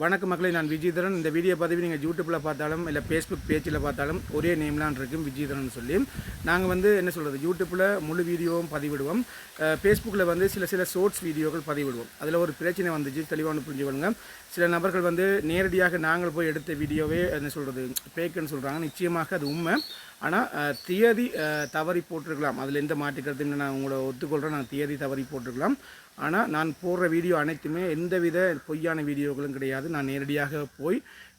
வணக்க மக்களை நான் விஜயதரன். இந்த வீடியோ பதவி நீங்கள் யூடியூப்பில் பார்த்தாலும் இல்லை ஃபேஸ்புக் பேஜில் பார்த்தாலும் ஒரே நேம்லாம் இருக்கும் விஜயதரன் சொல்லி. நாங்கள் வந்து என்ன சொல்கிறது யூடியூப்பில் முழு வீடியோவும் பதிவிடுவோம். ஃபேஸ்புக்கில் வந்து சில சில ஷோர்ட்ஸ் வீடியோக்கள் பதிவிடுவோம். அதில் ஒரு பிரச்சனை வந்துச்சு தெளிவான புரிஞ்சுக்கணுங்க சில நபர்கள் வந்து நேரடியாக நாங்கள் போய் எடுத்த வீடியோவே என்ன சொல்கிறது பேக்குன்னு சொல்கிறாங்க நிச்சயமாக அது உண்மை. ஆனால் தியதி தவறி போட்டிருக்கலாம். அதில் எந்த மாற்றுக்கிறதுன்னு நான் உங்களை ஒத்துக்கொள்கிறேன் நான் தியதி தவறி போட்டிருக்கலாம். ஆனால் நான் போடுற வீடியோ அனைத்துமே எந்தவித பொய்யான வீடியோக்களும் கிடையாது. நான் நேரடியாக போய்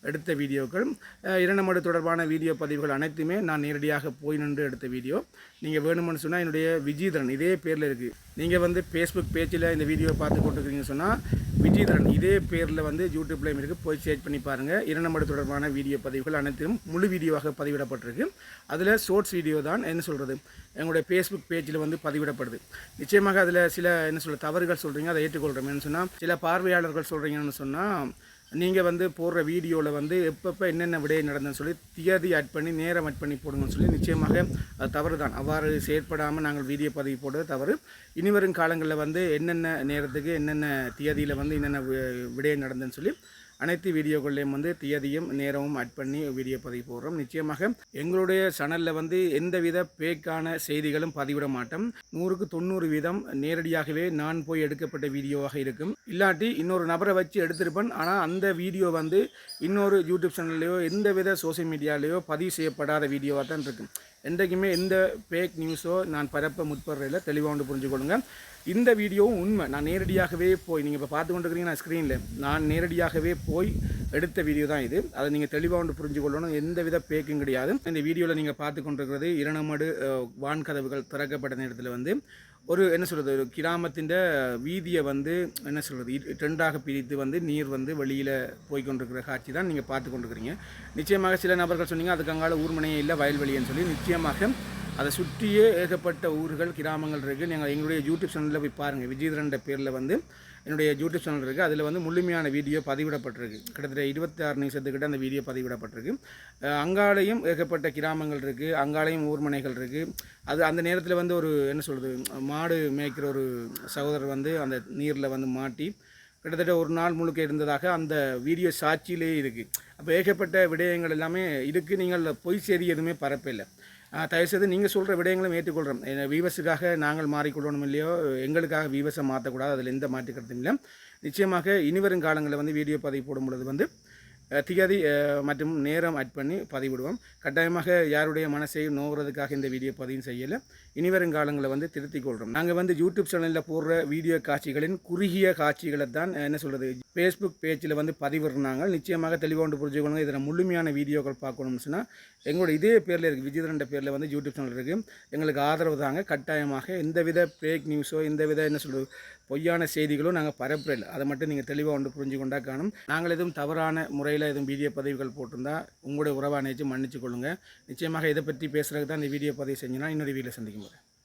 எடுத்த வீடியோக்கள். இரண்டு இரண்டமடு தொடர்பான வீடியோ பதிவுகள் அனைத்துமே நான் நேரடியாக போய் நின்று எடுத்த வீடியோ. நீங்கள் வேணுமென்னு சொன்னால் என்னுடைய விஜயதரன் இதே பேரில் இருக்குது நீங்கள் வந்து ஃபேஸ்புக் பேஜில் இந்த வீடியோ பார்த்து போட்டுருக்கீங்கன்னு சொன்னால் விஜயதரன் இதே பேரில் வந்து யூடியூப்லேயும் இருக்குது போய் சேர்ச் பண்ணி பாருங்கள் இரண்டமடு தொடர்பான வீடியோ பதிவுகள் அனைத்தும் முழு வீடியோவாக பதிவிடப்பட்டிருக்கு. அதில் ஷோர்ட்ஸ் வீடியோ தான் என்ன சொல்கிறது எங்களுடைய ஃபேஸ்புக் பேஜில் வந்து பதிவிடப்படுது. நிச்சயமாக அதில் சில என்ன சொல்ல தவறுகள் சொல்கிறீங்க அதை ஏற்றுக்கொள்கிறோம் என்ன சொன்னால் சில பார்வையாளர்கள் சொல்கிறீங்கன்னு சொன்னால் நீங்கள் வந்து போடுற வீடியோவில் வந்து எப்பப்போ என்னென்ன விடை நடந்ததுன்னு சொல்லி தியதி ஆட் பண்ணி நேரம் ஆட் பண்ணி போடுங்கன்னு சொல்லி நிச்சயமாக அது தவறு தான் அவ்வாறு செயற்படாமல் நாங்கள் வீடியோ பதிவு போடுறது தவறு. இனி வரும் காலங்களில் வந்து என்னென்ன நேரத்துக்கு என்னென்ன தியதியில் வந்து என்னென்ன வி- விடை நடந்ததுன்னு சொல்லி அனைத்து வீடியோக்கள்லையும் வந்து தியதியும் நேரமும் அட் பண்ணி வீடியோ பதிவு போடுறோம். நிச்சயமாக எங்களுடைய சேனலில் வந்து எந்தவித பேக்கான செய்திகளும் பதிவிட மாட்டோம். நூறுக்கு தொண்ணூறு வீதம் நேரடியாகவே நான் போய் எடுக்கப்பட்ட வீடியோவாக இருக்கும். இல்லாட்டி இன்னொரு நபரை வச்சு எடுத்திருப்பேன். ஆனால் அந்த வீடியோ வந்து இன்னொரு யூடியூப் சேனல்லையோ எந்தவித சோஷியல் மீடியாலேயோ பதிவு செய்யப்படாத வீடியோவாக தான் இருக்கும். என்றைக்குமே எந்த ஃபேக் நியூஸோ நான் பரப்ப முற்படுறதில்ல. தெளிவாக ஒன்று புரிஞ்சுக்கொள்ளுங்க. இந்த வீடியோவும் உண்மை. நான் நேரடியாகவே போய் நீங்கள் இப்போ பார்த்து கொண்டிருக்கிறீங்க நான் ஸ்க்ரீனில் நான் நேரடியாகவே போய் எடுத்த வீடியோ தான் இது. அதை நீங்கள் தெளிவாக ஒன்று புரிஞ்சுக்கொள்ளணும். எந்த வித பேக்கும் கிடையாது. இந்த வீடியோவில் நீங்கள் பார்த்து கொண்டிருக்கிறது இரணமடு வான்கதவுகள் திறக்கப்பட்ட நேரத்தில் வந்து ஒரு என்ன சொல்கிறது ஒரு கிராமத்தின் வீதியை வந்து என்ன சொல்கிறது ரெண்டாக பிரித்து வந்து நீர் வந்து வெளியில் போய் கொண்டிருக்கிற காட்சி தான் நீங்கள் பார்த்து கொண்டிருக்கிறீங்க. நிச்சயமாக சில நபர்கள் சொன்னீங்க அதுக்கு அங்கால ஊர்மனையே இல்லை வயல்வெளின்னு சொல்லி. நிச்சயமாக அதை சுற்றியே ஏகப்பட்ட ஊர்கள் கிராமங்கள் இருக்குது நீங்கள் எங்களுடைய யூடியூப் சேனலில் போய் பாருங்கள் விஜயதரன்ற பேரில் வந்து என்னுடைய யூடியூப் சேனல் இருக்குது அதில் வந்து முழுமையான வீடியோ பதிவிடப்பட்டிருக்கு. கிட்டத்தட்ட இருபத்தி ஆறு நிமிஷத்துக்கிட்ட அந்த வீடியோ பதிவிடப்பட்டிருக்கு. அங்காலையும் ஏகப்பட்ட கிராமங்கள் இருக்குது அங்காலையும் ஊர்மனைகள் இருக்குது அது அந்த நேரத்தில் வந்து ஒரு என்ன சொல்கிறது மாடு மேய்க்கிற ஒரு சகோதரர் வந்து அந்த நீரில் வந்து மாட்டி கிட்டத்தட்ட ஒரு நாள் முழுக்க இருந்ததாக அந்த வீடியோ சாட்சியிலே இருக்குது அப்போ ஏகப்பட்ட விடயங்கள் எல்லாமே இருக்குது நீங்கள் பொய் செய்தி எதுவுமே பரப்பில்லை தயவுசெய்து நீங்கள் சொல்கிற விடயங்களும் ஏற்றுக்கொள்கிறோம் வீவஸுக்காக நாங்கள் மாறிக்கொள்ளணும் இல்லையோ எங்களுக்காக வீவஸை மாற்றக்கூடாது அதில் எந்த மாற்றுக்கருத்தும் இல்லை. நிச்சயமாக இனிவரும் காலங்களில் வந்து வீடியோ பதிவு போடும் பொழுது வந்து திகதி மற்றும் நேரம் அட் பண்ணி பதிவிடுவோம். கட்டாயமாக யாருடைய மனசையும் நோகிறதுக்காக இந்த வீடியோ பதிவு செய்யலை. இனிவரும் காலங்களை வந்து திருத்திக் கொள்கிறோம் நாங்கள் வந்து யூடியூப் சேனலில் போடுற வீடியோ காட்சிகளின் குறுகிய காட்சிகளை தான் என்ன சொல்கிறது ஃபேஸ்புக் பேஜில் வந்து பதிவிடுறாங்க. நிச்சயமாக தெளிவாக ஒன்று புரிஞ்சுக்கணும் இதில் முழுமையான வீடியோக்கள் பார்க்கணும்னு சொன்னால் எங்களோட இதே பேரில் இருக்குது விஜயதரண்ட பேரில் வந்து யூடியூப் சேனல் இருக்குது எங்களுக்கு ஆதரவு தாங்க. கட்டாயமாக எந்தவித ஃபேக் நியூஸோ எந்தவித என்ன சொல்கிறது பொய்யான செய்திகளோ நாங்கள் பரப்புறதில்லை அதை மட்டும் நீங்கள் தெளிவாக ஒன்று புரிஞ்சு கொண்டா காணும். நாங்கள் எதுவும் தவறான முறையில் எதுவும் வீடியோ பதிவுகள் போட்டிருந்தா உங்களுடைய உறவாக மன்னிச்சு கொள்ளுங்கள் நிச்சயமாக இதை பற்றி பேசுகிறதுக்கு தான் இந்த வீடியோ பதிவு செஞ்சுனா இன்னொரு வீடியோ சந்திக்கும் করে